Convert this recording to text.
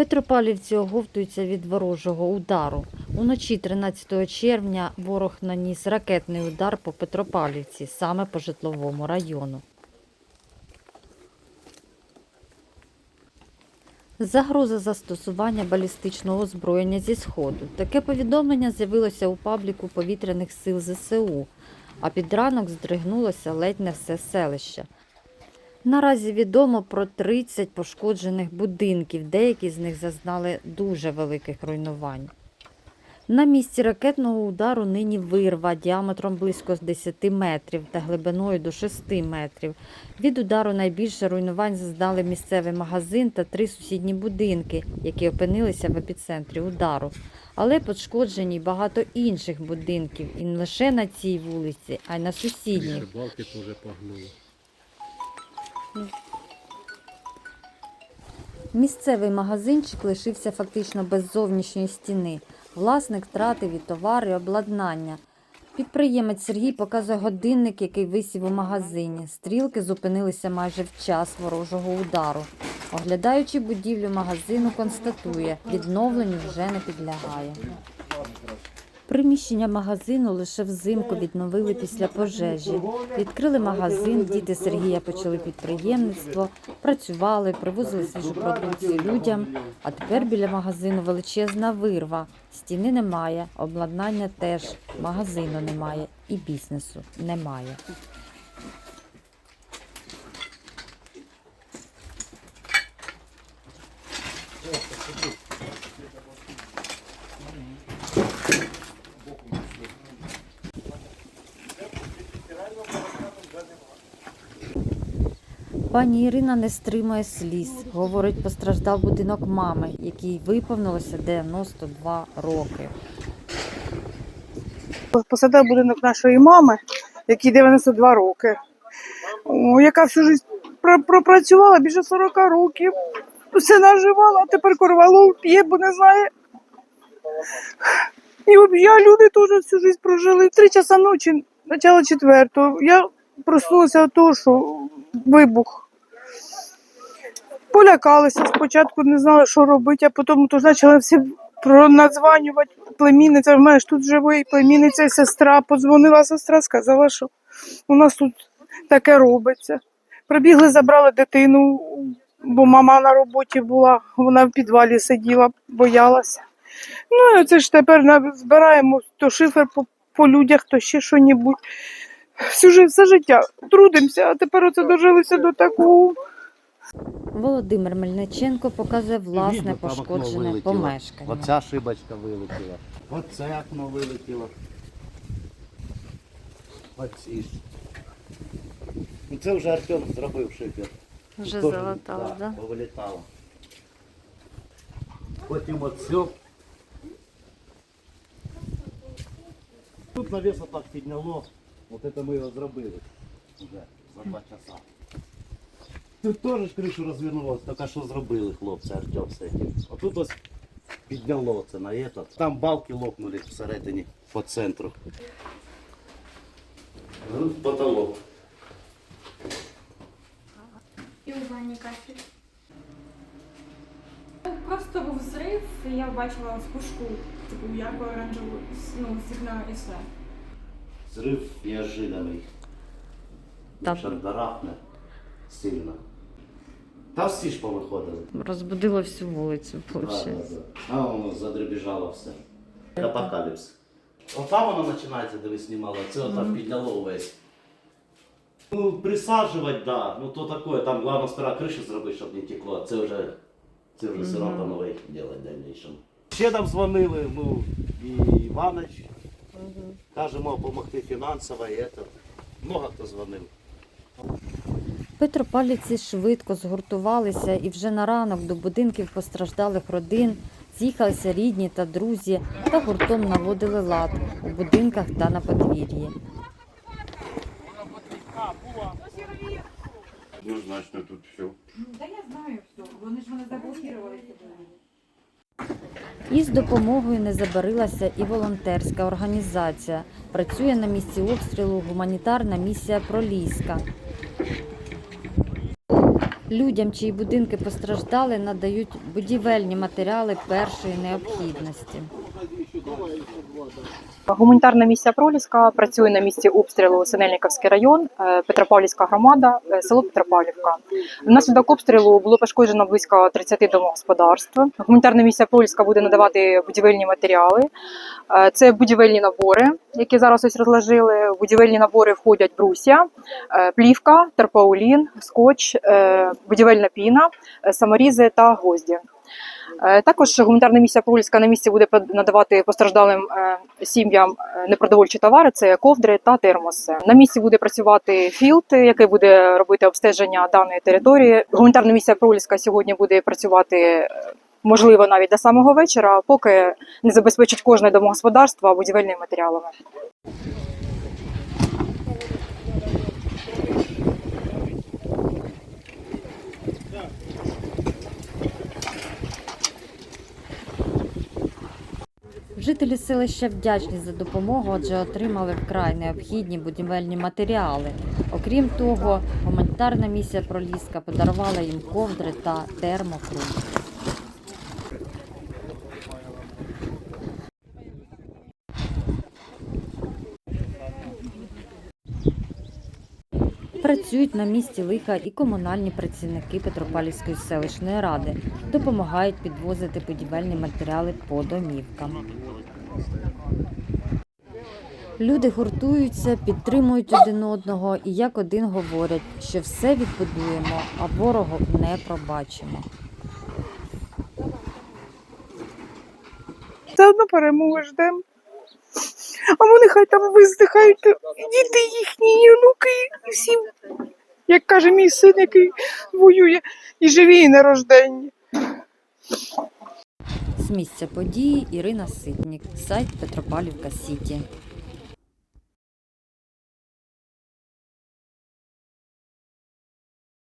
Петропавлівці оговтуються від ворожого удару. Уночі 13 червня ворог наніс ракетний удар по Петропавлівці, саме по житловому району. Загроза застосування балістичного озброєння зі Сходу. Таке повідомлення з'явилося у пабліку повітряних сил ЗСУ, а під ранок здригнулося ледь не все селище. Наразі відомо про 30 пошкоджених будинків, деякі з них зазнали дуже великих руйнувань. На місці ракетного удару нині вирва діаметром близько з 10 метрів та глибиною до 6 метрів. Від удару найбільше руйнувань зазнали місцевий магазин та три сусідні будинки, які опинилися в епіцентрі удару. Але пошкоджені багато інших будинків, і не лише на цій вулиці, а й на погнули. Місцевий магазинчик лишився фактично без зовнішньої стіни. Власник втратив і товари, і обладнання. Підприємець Сергій показує годинник, який висів у магазині. Стрілки зупинилися майже в час ворожого удару. Оглядаючи будівлю магазину, констатує, відновленню вже не підлягає. Приміщення магазину лише взимку відновили після пожежі. Відкрили магазин, діти Сергія почали підприємництво, працювали, привозили свіжу продукцію людям. А тепер біля магазину величезна вирва. Стіни немає, обладнання теж, магазину немає і бізнесу немає. Пані Ірина не стримує сліз. Говорить, постраждав будинок мами, якій виповнилося 92 роки. посадив будинок нашої мами, якій 92 роки, О, яка всю життя пропрацювала більше 40 років. Все наживала, а тепер корвалол п'є, бо не знає. І я люди теж всю життя прожили. Три часа ночі, почало четвертого. Я проснулася від того, що вибух. Полякалися спочатку, не знали, що робити, а потім то почали всі пронадзванювати. Племінниця, в мене ж тут живий, племінниця, сестра. Подзвонила сестра, сказала, що у нас тут таке робиться. Прибігли, забрали дитину, бо мама на роботі була, вона в підвалі сиділа, боялася. Ну, це ж тепер збираємо то шифер по, по людях, то ще що-небудь. Всю жи- все життя трудимося, а тепер оце дожилися до такого. Володимир Мельниченко показує власне Видно, там окно пошкоджене вилетіло. помешкання. Оця шибочка вилетіла. Оце окно вилетіло. Оці ж. Ну, Це вже Артем зробив шифер. Вже Теж, залатало, да? да? Повилітало. Потім оце. Тут навіс так підняло. От це ми його зробили вже за два часа. Тут теж кришу розвернулося, тільки що зробили хлопці Артем все. Отут ось підняло це на этот. Там балки лопнули всередині по центру. Ну, потолок. І у ванні кафель. Просто був зрив, і я бачила вспушку, типу ярко оранжеву ну, сигнал і все. Зрив неожиданний. Там. Якщо сильно. Та всі ж повиходили. Розбудило всю вулицю, виходить. да, да. А воно задребіжало все. Апокаліпс. Ота воно починається, де ви знімали, це отак підняло увесь. Ну, присаджувати, да. Ну то таке, там головне стара криша зробити, щоб не текло. Це вже, це вже все одно нове робити в дальнейшем. Ще нам дзвонили, ну, і Іванович. Кажемо, допомогти фінансово, і це. Много хто дзвонив. Петропавлівці швидко згуртувалися і вже на ранок до будинків постраждалих родин з'їхалися рідні та друзі та гуртом наводили лад у будинках та на подвір'ї. Однозначно тут все. Та я знаю все, вони ж мене заблокували. Із допомогою не забарилася і волонтерська організація. Працює на місці обстрілу гуманітарна місія Проліска. Людям, чиї будинки постраждали, надають будівельні матеріали першої необхідності. Гуманітарна місія Проліска працює на місці обстрілу Синельниковський район, е, Петропавлівська громада, е, село Петропавлівка. Внаслідок обстрілу було пошкоджено близько 30 домогосподарств. Гуманітарна місія Проліска буде надавати будівельні матеріали. Е, Це будівельні набори, які зараз ось розложили. Будівельні набори входять брусья, е, плівка, терпаулін, скотч, будівельна піна, саморізи та гвозді. Е, Також гуманітарна місія Проліска на місці буде надавати постраждалим е, сім'ям е, непродовольчі товари, це ковдри та термоси. На місці буде працювати філд, який буде робити обстеження даної території. Гуманітарна місія Проліска сьогодні буде працювати. Можливо, навіть до самого вечора, поки не забезпечить кожне домогосподарство будівельними матеріалами. Жителі селища вдячні за допомогу, адже отримали вкрай необхідні будівельні матеріали. Окрім того, гуманітарна місія Проліска подарувала їм ковдри та термокрут. Працюють на місці лиха і комунальні працівники Петропавлівської селищної ради, допомагають підвозити будівельні матеріали по домівкам. Люди гуртуються, підтримують один одного і як один говорять, що все відбудуємо, а ворогу не пробачимо. Все одно перемоги ждемо. А вони хай там виздихають, діти їхні, і онуки, і всі. Як каже мій син, який воює, і живі, і нерожденні. З місця події Ірина Ситнік, сайт Петропавлівка Сіті.